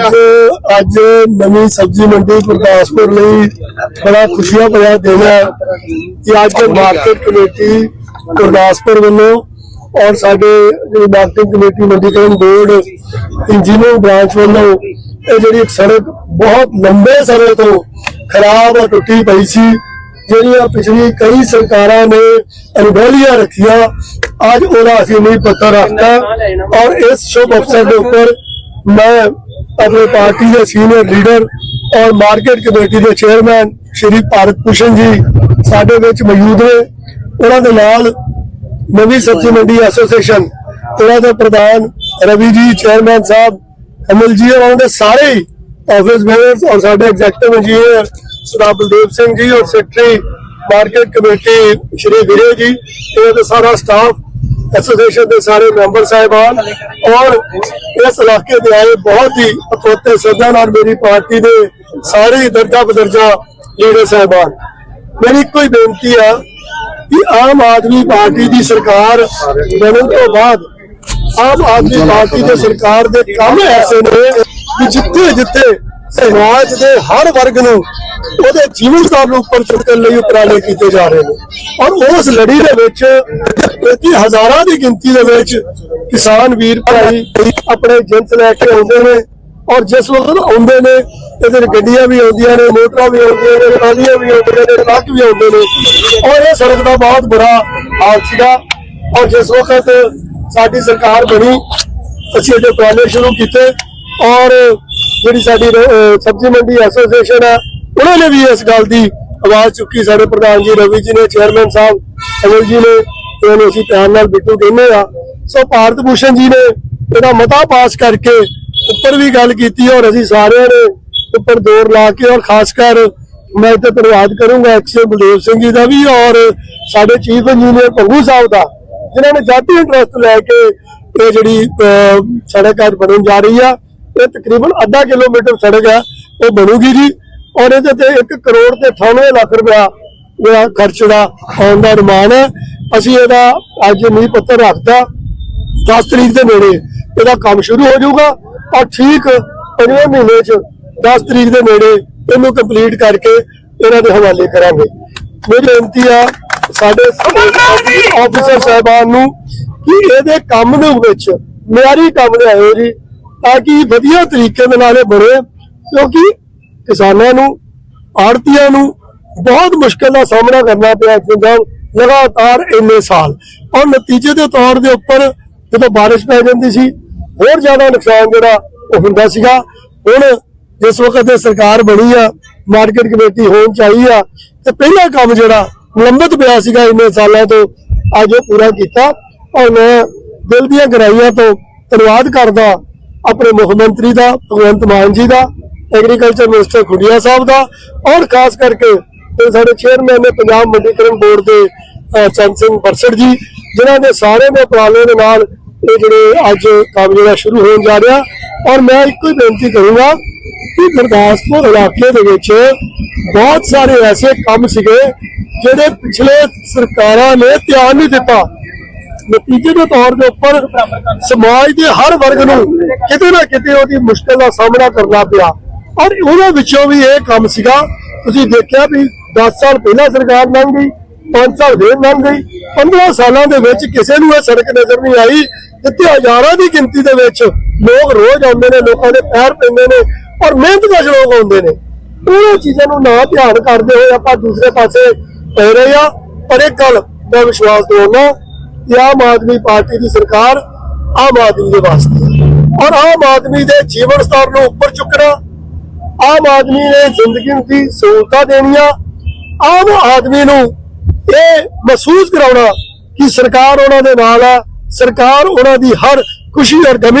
ਅੱਜ- ਅੱਜ ਨਵੀਂ ਸਬਜ਼ੀ ਮੰਡੀ ਗੁਰਦਾਸਪੁਰ ਲਈ ਬੜਾ ਖੁਸ਼ੀਆਂ ਭਰਿਆ ਦਿਨ ਹੈ ਕਿ ਅੱਜ ਮਾਰਕੀਟ ਕਮੇਟੀ ਗੁਰਦਾਸਪੁਰ ਵੱਲੋਂ ਔਰ ਸਾਡੇ ਜਿਹੜੀ ਮਾਰਕੀਟ ਕਮੇਟੀ ਮੰਡੀਕਰਨ ਬੋਰਡ ਇੰਜੀਨੀਅਰਿੰਗ ਬ੍ਰਾਂਚ ਵੱਲੋਂ ਇਹ ਜਿਹੜੀ ਇੱਕ ਸੜਕ ਬਹੁਤ ਲੰਬੇ ਸਮੇਂ ਤੋਂ ਖਰਾਬ ਔਰ ਟੁੱਟੀ ਪਈ ਸੀ, ਜਿਹੜੀਆਂ ਪਿਛਲੀ ਕਈ ਸਰਕਾਰਾਂ ਨੇ ਅਣਗੌਲੀਆਂ ਰੱਖੀਆਂ, ਅੱਜ ਉਹਦਾ ਅਸੀਂ ਨਹੀਂ ਪੱਤਰ ਰੱਖਤਾ ਔਰ ਇਸ ਸ਼ੁਭ ਅਵਸਰ ਦੇ ਉੱਪਰ ਮੈਂ ਆਪਣੀ ਪਾਰਟੀ ਦੇ ਸੀਨੀਅਰ ਲੀਡਰ ਔਰ ਮਾਰਕੀਟ ਕਮੇਟੀ ਦੇ ਚੇਅਰਮੈਨ ਸ਼੍ਰੀ ਭਾਰਤ ਭੂਸ਼ਣ ਜੀ ਸਾਡੇ ਵਿੱਚ ਮੌਜੂਦ ਨੇ। ਉਹਨਾਂ ਦੇ ਨਾਲ ਨਵੀਂ ਸਬਜ਼ੀ ਮੰਡੀ ਐਸੋਸੀਏਸ਼ਨ, ਉਹਨਾਂ ਦੇ ਪ੍ਰਧਾਨ ਰਵੀ ਜੀ, ਚੇਅਰਮੈਨ ਸਾਹਿਬ ਕਮਲ ਜੀ ਔਰ ਉਹਨਾਂ ਦੇ ਸਾਰੇ ਆਫਿਸ ਬੇਅਰਸ ਔਰ ਸਾਡੇ ਐਗਜ਼ੈਕਟਿਵ ਇੰਜੀਨੀਅਰ ਸਰਦਾਰ ਬਲਦੇਵ ਸਿੰਘ ਜੀ ਔਰ secretary market committee Shri ਵਿਰੇ ji ਇਹ ਤੇ ਸਾਰਾ ਸਟਾਫ ਐਸੋਸੀਏਸ਼ਨ ਦੇ ਸਾਰੇ ਮੈਂਬਰ ਸਾਹਿਬਾਨ ਔਰ ਇਸ ਇਲਾਕੇ ਦੇ ਆਏ ਬਹੁਤ ਹੀ ਅਤੋਤੇ ਸੱਜਣ ਨਾਲ ਮੇਰੀ ਪਾਰਟੀ ਦੇ ਸਾਰੇ ਦਰਜਾ ਬਦਰਜਾ ਲੀਡਰ ਸਾਹਿਬਾਨ। ਮੇਰੀ ਇੱਕੋ ਹੀ ਬੇਨਤੀ ਆ ਕਿ ਆਮ ਆਦਮੀ ਪਾਰਟੀ ਦੀ ਸਰਕਾਰ ਬਣਨ ਤੋਂ ਬਾਅਦ ਆਮ ਆਦਮੀ ਪਾਰਟੀ ਦੇ ਸਰਕਾਰ ਦੇ ਕੰਮ ਐਸੇ ਨੇ ਕਿ ਜਿੱਥੇ ਜਿੱਥੇ ਸਮਾਜ ਦੇ ਹਰ ਵਰਗ ਨੂੰ ਉਹਦੇ ਜੀਵਨ ਨੂੰ ਉੱਪਰ ਚੁੱਕਣ ਲਈ ਉਪਰਾਲੇ ਕੀਤੇ ਜਾ ਰਹੇ ਨੇ। ਔਰ ਉਸ ਲੜੀ ਦੇ ਵਿੱਚ ਪ੍ਰਤੀ ਹਜ਼ਾਰਾਂ ਦੀ ਗਿਣਤੀ ਦੇ ਵਿੱਚ ਕਿਸਾਨ ਵੀਰ ਭਾਈ ਆਪਣੇ ਜਿੰਸ ਲੈ ਕੇ ਆਉਂਦੇ ਨੇ। ਔਰ ਜਿਸ ਵਕਤ ਆਉਂਦੇ ਨੇ, ਇਹਦੇ ਗੱਡੀਆਂ ਵੀ ਆਉਂਦੀਆਂ ਨੇ, ਮੋਟਰਾਂ ਵੀ ਆਉਂਦੀਆਂ ਨੇ, ਟਰਾਲੀਆਂ ਵੀ ਆਉਂਦੀਆਂ ਨੇ, ਟਰੱਕ ਵੀ ਆਉਂਦੇ ਨੇ। ਔਰ ਇਹ ਸੜਕ ਦਾ ਬਹੁਤ ਬੁਰਾ ਹਾਲ ਸੀਗਾ। ਔਰ ਜਿਸ ਵਕਤ ਸਾਡੀ ਸਰਕਾਰ ਬਣੀ, ਅਸੀਂ ਇਹਦੇ ਉਪਰਾਲੇ ਸ਼ੁਰੂ ਕੀਤੇ। ਔਰ ਜਿਹੜੀ ਸਾਡੀ ਸਬਜ਼ੀ ਮੰਡੀ ਐਸੋਸੀਏਸ਼ਨ ਹੈ ਉਹਨਾਂ ਨੇ ਵੀ ਇਸ ਗੱਲ ਦੀ ਆਵਾਜ਼ ਚੁੱਕੀ, ਸਾਡੇ ਪ੍ਰਧਾਨ ਜੀ ਰਵੀ ਜੀ ਨੇ ਚੇਅਰਮੈਨ ਸਾਹਿਬ ਅਮਲ ਜੀ ਨੇ ਤੇ ਅਸੀਂ ਪਿਆਰ ਨਾਲ ਬਿੱਟੂ ਕਹਿੰਦੇ ਆ। ਸੋ ਭਾਰਤ ਭੂਸ਼ਣ ਜੀ ਨੇ ਇਹਦਾ ਮਤਾ ਪਾਸ ਕਰਕੇ ਉੱਪਰ ਵੀ ਗੱਲ ਕੀਤੀ ਔਰ ਅਸੀਂ ਸਾਰਿਆਂ ਨੇ ਉੱਪਰ ਜ਼ੋਰ ਲਾ ਕੇ ਔਰ ਖਾਸ ਕਰ ਮੈਂ ਤੇ ਧੰਨਵਾਦ ਕਰੂੰਗਾ ਐਕਸ਼ਨ ਬਲਦੇਵ ਸਿੰਘ ਜੀ ਦਾ ਵੀ ਔਰ ਸਾਡੇ ਚੀਫ ਇੰਜੀਨੀਅਰ ਭੰਗੂ ਸਾਹਿਬ ਦਾ, ਜਿਨ੍ਹਾਂ ਨੇ ਜਾਤੀ ਇੰਟਰਸਟ ਲੈ ਕੇ ਇਹ ਜਿਹੜੀ ਸੜਕ ਅੱਜ ਬਣਨ ਜਾ ਰਹੀ ਆ। ਇਹ ਤਕਰੀਬਨ ਅੱਧਾ ਕਿਲੋਮੀਟਰ ਸੜਕ ਆ, ਉਹ ਬਣੂਗੀ ਜੀ। ਔਰ ਇਹਦੇ ਤੇ 1 ਕਰੋੜ ਤੇ 98 ਲੱਖ ਰੁਪਇਆ ਜਿਹੜਾ ਖਰਚ ਦਾ ਆਉਣ ਦਾ ਅਨੁਮਾਨ ਹੈ। ਅਸੀਂ ਇਹਦਾ ਅੱਜ ਨੀਂਹ ਪੱਤਰ ਰੱਖਦਾ 10 ਤਰੀਕ ਦੇ ਨੇੜੇ ਇਹਦਾ ਕੰਮ ਸ਼ੁਰੂ ਹੋ ਜਾਊਗਾ। ਔਰ ਠੀਕ ਪੰਜਵੇਂ ਮਹੀਨੇ ਚ 10 ਤਰੀਕ ਦੇ ਨੇੜੇ ਇਹਨੂੰ ਕੰਪਲੀਟ ਕਰਕੇ ਇਹਨਾਂ ਦੇ ਹਵਾਲੇ ਕਰਾਂਗੇ। ਮੇਰੀ ਬੇਨਤੀ ਆ ਸਾਡੇ ਆਫੀਸਰ ਸਾਹਿਬਾਨ ਨੂੰ ਕਿ ਇਹਦੇ ਕੰਮ ਦੇ ਵਿੱਚ ਮਿਆਰੀ ਕੰਮ ਲਿਆਇਓ ਜੀ, ਤਾਂ ਕਿ ਵਧੀਆ ਤਰੀਕੇ ਦੇ ਨਾਲ ਇਹ ਬਣੇ। ਕਿਉਂਕਿ ਕਿਸਾਨਾਂ ਨੂੰ, ਆੜਤੀਆਂ ਨੂੰ ਬਹੁਤ ਮੁਸ਼ਕਲ ਦਾ ਸਾਹਮਣਾ ਕਰਨਾ ਪਿਆ ਪੰਜਾਬ ਲਗਾਤਾਰ ਇੰਨੇ ਸਾਲ। ਔਰ ਨਤੀਜੇ ਦੇ ਤੌਰ ਦੇ ਉੱਪਰ ਜਦੋਂ ਬਾਰਿਸ਼ ਪੈ ਜਾਂਦੀ ਸੀ, ਹੋਰ ਜ਼ਿਆਦਾ ਨੁਕਸਾਨ ਜਿਹੜਾ ਉਹ ਹੁੰਦਾ ਸੀਗਾ। ਹੁਣ ਜਿਸ ਵਕਤ ਇਹ ਸਰਕਾਰ ਬਣੀ ਆ, ਮਾਰਕੀਟ ਕਮੇਟੀ ਹੋਣ ਚਾਹੀ ਆ, ਤੇ ਪਹਿਲਾ ਕੰਮ ਜਿਹੜਾ ਨਿਲੰਬਿਤ ਪਿਆ ਸੀਗਾ ਇੰਨੇ ਸਾਲਾਂ ਤੋਂ, ਅੱਜ ਉਹ ਪੂਰਾ ਕੀਤਾ। ਔਰ ਮੈਂ ਦਿਲ ਦੀਆਂ ਗਰਾਈਆਂ ਤੋਂ ਧੰਨਵਾਦ ਕਰਦਾ ਆਪਣੇ ਮੁੱਖ ਮੰਤਰੀ ਦਾ, ਭਗਵੰਤ ਮਾਨ ਜੀ ਦਾ ਐਗਰੀਕਲਚਰ ਮਿਨਿਸਟਰ ਖੁੱਡੀਆ ਸਾਹਿਬ ਦਾ ਔਰ ਖਾਸ ਕਰਕੇ ਤੇ ਸਾਡੇ ਚੇਅਰਮੈਨ ਨੇ ਪੰਜਾਬ ਮੰਡੀਕਰਨ ਬੋਰਡ ਦੇ ਚੰਦ ਸਿੰਘ ਬਰਸੜ ਜੀ, ਜਿਨ੍ਹਾਂ ਦੇ ਸਾਰੇ ਦੇ ਉਪਰਾਲੇ ਦੇ ਨਾਲ ਇਹ ਜਿਹੜੇ ਅੱਜ ਕੰਮ ਜਿਹੜਾ ਸ਼ੁਰੂ ਹੋਣ ਜਾ ਰਿਹਾ। ਔਰ ਮੈਂ ਇੱਕੋ ਹੀ ਬੇਨਤੀ ਕਰੂੰਗਾ ਕਿ ਗੁਰਦਾਸਪੁਰ ਇਲਾਕੇ ਦੇ ਵਿੱਚ ਬਹੁਤ ਸਾਰੇ ਐਸੇ ਕੰਮ ਸੀਗੇ ਜਿਹੜੇ ਪਿਛਲੇ ਸਰਕਾਰਾਂ ਨੇ ਧਿਆਨ ਨਹੀਂ ਦਿੱਤਾ। ਨਤੀਜੇ ਦੇ ਤੌਰ ਦੇ ਉੱਪਰ ਸਮਾਜ ਦੇ ਹਰ ਵਰਗ ਨੂੰ ਕਿਤੇ ਨਾ ਕਿਤੇ ਉਹਦੀ ਮੁਸ਼ਕਲ ਦਾ ਸਾਹਮਣਾ ਕਰਨਾ ਪਿਆ। ਔਰ ਉਹਨਾਂ ਵਿੱਚੋਂ ਵੀ ਇਹ ਕੰਮ ਸੀਗਾ, ਤੁਸੀਂ ਦੇਖਿਆ ਵੀ 10 ਸਾਲ ਪਹਿਲਾਂ ਸਰਕਾਰ ਲੰਘ ਗਈ 5 ਸਾਲ ਫੇਰ ਲੰਘ ਗਈ 15 ਸਾਲਾਂ ਦੇ ਵਿੱਚ ਕਿਸੇ ਨੂੰ ਇਹ ਸੜਕ ਨਜ਼ਰ ਨਹੀਂ ਆਈ, ਜਿੱਥੇ ਹਜ਼ਾਰਾਂ ਦੀ ਗਿਣਤੀ ਦੇ ਵਿੱਚ ਲੋਕ ਰੋਜ਼ ਆਉਂਦੇ ਨੇ, ਲੋਕਾਂ ਦੇ ਪੈਰ ਪੈਂਦੇ ਨੇ ਔਰ ਮਿਹਨਤ ਮਿਹਨਤਕਸ਼ ਲੋਕ ਆਉਂਦੇ ਨੇ। ਉਹ ਚੀਜ਼ਾਂ ਨੂੰ ਨਾ ਧਿਆਨ ਕਰਦੇ ਹੋਏ ਆਪਾਂ ਦੂਸਰੇ ਪਾਸੇ ਪੈ ਰਹੇ ਆ ਪਰ ਇਹ ਗੱਲ ਮੈਂ ਵਿਸ਼ਵਾਸ ਦਿਵਾਉਣਾ ਕਿ ਆਮ ਆਦਮੀ ਪਾਰਟੀ ਦੀ ਸਰਕਾਰ ਆਮ ਆਦਮੀ ਦੇ ਵਾਸਤੇ ਔਰ ਆਮ ਆਦਮੀ ਦੇ ਜੀਵਨ ਸਤਰ ਨੂੰ ਉੱਪਰ ਚੁੱਕਣਾ ਆਮ ਆਦਮੀ ਨੇ ਜ਼ਿੰਦਗੀ ਦੀ ਸਹੂਲਤਾਂ ਦੇਣੀਆਂ, ਆਮ ਆਦਮੀ ਨੂੰ ਇਹ ਮਹਿਸੂਸ ਕਰਾਉਣਾ ਕਿ ਸਰਕਾਰ ਉਹਨਾਂ ਦੇ ਨਾਲ ਹੈ ਸਰਕਾਰ ਉਹਨਾਂ ਦੀ ਹਰ ਖੁਸ਼ੀ ਔਰ ਗਮੀ